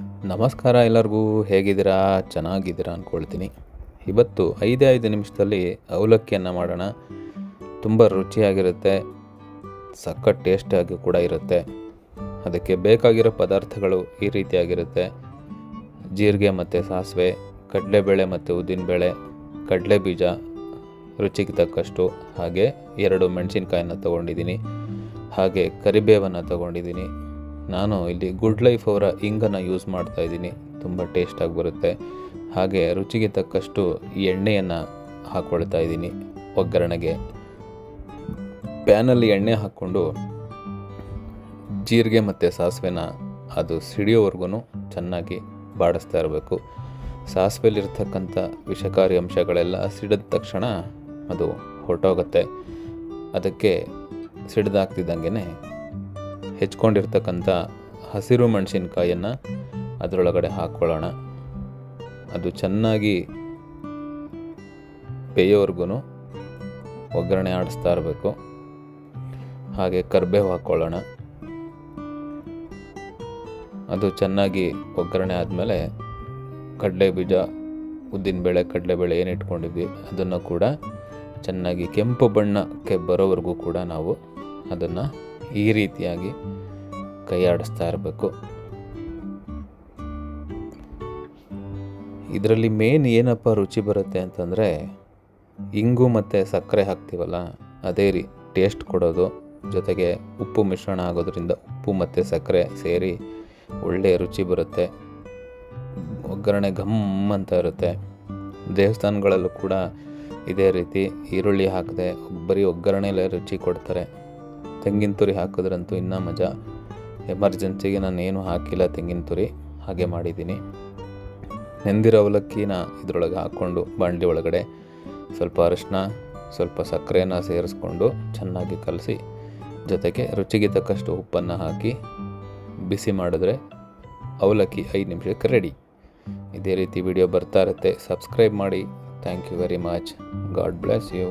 ನಮಸ್ಕಾರ ಎಲ್ಲರಿಗೂ, ಹೇಗಿದ್ದೀರಾ? ಚೆನ್ನಾಗಿದ್ದೀರಾ ಅಂದ್ಕೊಳ್ತೀನಿ. ಇವತ್ತು ಐದೇ ಐದು ನಿಮಿಷದಲ್ಲಿ ಅವಲಕ್ಕಿಯನ್ನು ಮಾಡೋಣ. ತುಂಬ ರುಚಿಯಾಗಿರುತ್ತೆ, ಸಖತ್ ಟೇಸ್ಟಾಗಿ ಕೂಡ ಇರುತ್ತೆ. ಅದಕ್ಕೆ ಬೇಕಾಗಿರೋ ಪದಾರ್ಥಗಳು ಈ ರೀತಿಯಾಗಿರುತ್ತೆ. ಜೀರಿಗೆ ಮತ್ತು ಸಾಸಿವೆ, ಕಡಲೆಬೇಳೆ ಮತ್ತು ಉದ್ದಿನಬೇಳೆ ಕಡಲೆ ಬೀಜ ರುಚಿಗೆ ತಕ್ಕಷ್ಟು. ಹಾಗೆ ಎರಡು ಮೆಣಸಿನ್ಕಾಯನ್ನು ತೊಗೊಂಡಿದ್ದೀನಿ. ಹಾಗೆ ಕರಿಬೇವನ್ನು ತೊಗೊಂಡಿದ್ದೀನಿ. ನಾನು ಇಲ್ಲಿ ಗುಡ್ ಲೈಫ್ ಅವರ ಇಂಗನ್ನು ಯೂಸ್ ಮಾಡ್ತಾ ಇದ್ದೀನಿ. ತುಂಬ ಟೇಸ್ಟಾಗಿ ಬರುತ್ತೆ. ಹಾಗೆ ರುಚಿಗೆ ತಕ್ಕಷ್ಟು ಎಣ್ಣೆಯನ್ನು ಹಾಕ್ಕೊಳ್ತಾ ಇದ್ದೀನಿ ಒಗ್ಗರಣೆಗೆ. ಪ್ಯಾನಲ್ಲಿ ಎಣ್ಣೆ ಹಾಕ್ಕೊಂಡು ಜೀರಿಗೆ ಮತ್ತು ಸಾಸಿವೆನ ಅದು ಸಿಡಿಯೋವರೆಗೂ ಚೆನ್ನಾಗಿ ಬಾಡಿಸ್ತಾ ಇರಬೇಕು. ಸಾಸಿವೆಲಿರ್ತಕ್ಕಂಥ ವಿಷಕಾರಿ ಅಂಶಗಳೆಲ್ಲ ಸಿಡಿದ ತಕ್ಷಣ ಅದು ಹೊರಟೋಗುತ್ತೆ. ಅದಕ್ಕೆ ಸಿಡ್ದಾಗ್ತಿದ್ದಂಗೆ ಹೆಚ್ಕೊಂಡಿರ್ತಕ್ಕಂಥ ಹಸಿರು ಮೆಣಸಿನ್ಕಾಯನ್ನು ಅದರೊಳಗಡೆ ಹಾಕ್ಕೊಳ್ಳೋಣ. ಅದು ಚೆನ್ನಾಗಿ ಬೇಯೋವರೆಗೂ ಒಗ್ಗರಣೆ ಆಡಿಸ್ತಾ ಇರಬೇಕು. ಹಾಗೆ ಕರ್ಬೇವು ಹಾಕ್ಕೊಳ್ಳೋಣ. ಅದು ಚೆನ್ನಾಗಿ ಒಗ್ಗರಣೆ ಆದಮೇಲೆ ಕಡಲೆ ಬೀಜ ಉದ್ದಿನಬೇಳೆ ಕಡಲೆಬೇಳೆ ಏನು ಇಟ್ಕೊಂಡಿದ್ವಿ ಅದನ್ನು ಕೂಡ ಚೆನ್ನಾಗಿ ಕೆಂಪು ಬಣ್ಣಕ್ಕೆ ಬರೋವರೆಗೂ ಕೂಡ ನಾವು ಅದನ್ನು ಈ ರೀತಿಯಾಗಿ ಕೈ ಆಡಿಸ್ತಾ ಇರಬೇಕು. ಇದರಲ್ಲಿ ಮೇನ್ ಏನಪ್ಪ ರುಚಿ ಬರುತ್ತೆ ಅಂತಂದರೆ, ಇಂಗು ಮತ್ತು ಸಕ್ಕರೆ ಹಾಕ್ತೀವಲ್ಲ, ಅದೇ ರೀ ಟೇಸ್ಟ್ ಕೊಡೋದು. ಜೊತೆಗೆ ಉಪ್ಪು ಮಿಶ್ರಣ ಆಗೋದ್ರಿಂದ ಉಪ್ಪು ಮತ್ತು ಸಕ್ಕರೆ ಸೇರಿ ಒಳ್ಳೆಯ ರುಚಿ ಬರುತ್ತೆ. ಒಗ್ಗರಣೆ ಘಮ್ ಅಂತ ಇರುತ್ತೆ. ದೇವಸ್ಥಾನಗಳಲ್ಲೂ ಕೂಡ ಇದೇ ರೀತಿ ಈರುಳ್ಳಿ ಹಾಕದೆ ಬರೀ ಒಗ್ಗರಣೆಲೇ ರುಚಿ ಕೊಡ್ತಾರೆ. ತೆಂಗಿನ ತುರಿ ಹಾಕಿದ್ರಂತೂ ಇನ್ನೂ ಮಜಾ. ಎಮರ್ಜೆನ್ಸಿಗೆ ನಾನು ಏನು ಹಾಕಿಲ್ಲ ತೆಂಗಿನ ತುರಿ, ಹಾಗೆ ಮಾಡಿದ್ದೀನಿ. ನೆಂದಿರೋ ಅವಲಕ್ಕಿನ ಇದರೊಳಗೆ ಹಾಕ್ಕೊಂಡು ಬಾಣಲಿ ಒಳಗಡೆ ಸ್ವಲ್ಪ ಅರಿಶಿನ ಸ್ವಲ್ಪ ಸಕ್ಕರೆನ ಸೇರಿಸ್ಕೊಂಡು ಚೆನ್ನಾಗಿ ಕಲಸಿ, ಜೊತೆಗೆ ರುಚಿಗೆ ತಕ್ಕಷ್ಟು ಉಪ್ಪನ್ನು ಹಾಕಿ ಬಿಸಿ ಮಾಡಿದ್ರೆ ಅವಲಕ್ಕಿ ಐದು ನಿಮಿಷಕ್ಕೆ ರೆಡಿ. ಇದೇ ರೀತಿ ವಿಡಿಯೋ ಬರ್ತಾ ಇರುತ್ತೆ. ಸಬ್ಸ್ಕ್ರೈಬ್ ಮಾಡಿ. Thank you very much. God bless you.